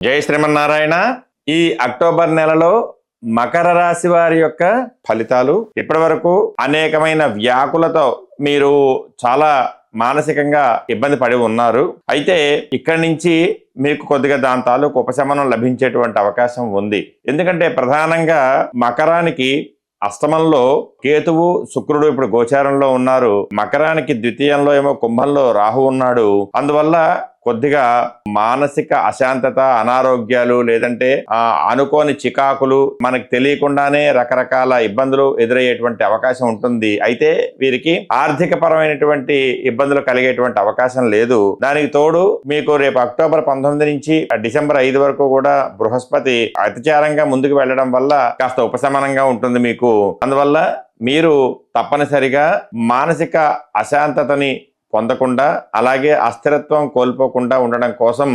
జై శ్రీమన్నారాయణ. ఈ అక్టోబర్ నెలలో మకర రాశి వారి యొక్క ఫలితాలు ఇప్పటి వరకు అనేకమైన వ్యాకులతో మీరు చాలా మానసికంగా ఇబ్బంది పడి ఉన్నారు. అయితే ఇక్కడి నుంచి మీకు కొద్దిగా దాని తాలూకు ఉపశమనం లభించేటువంటి అవకాశం ఉంది. ఎందుకంటే ప్రధానంగా మకరానికి అష్టమంలో కేతువు శుక్రుడు ఇప్పుడు గోచారంలో ఉన్నారు. మకరానికి ద్వితీయంలో ఏమో కుంభంలో రాహు ఉన్నాడు. అందువల్ల కొద్దిగా మానసిక అశాంతత అనారోగ్యాలు లేదంటే అనుకోని చికాకులు మనకు తెలియకుండానే రకరకాల ఇబ్బందులు ఎదురయ్యేటువంటి అవకాశం ఉంటుంది. అయితే వీరికి ఆర్థిక పరమైనటువంటి ఇబ్బందులు కలిగేటువంటి అవకాశం లేదు. దానికి తోడు మీకు రేపు అక్టోబర్ పంతొమ్మిది నుంచి డిసెంబర్ ఐదు వరకు కూడా బృహస్పతి అతిచారంగా ముందుకు వెళ్ళడం వల్ల కాస్త ఉపశమనంగా ఉంటుంది మీకు. అందువల్ల మీరు తప్పనిసరిగా మానసిక అశాంతతని పొందకుండా అలాగే అస్థిరత్వం కోల్పోకుండా ఉండడం కోసం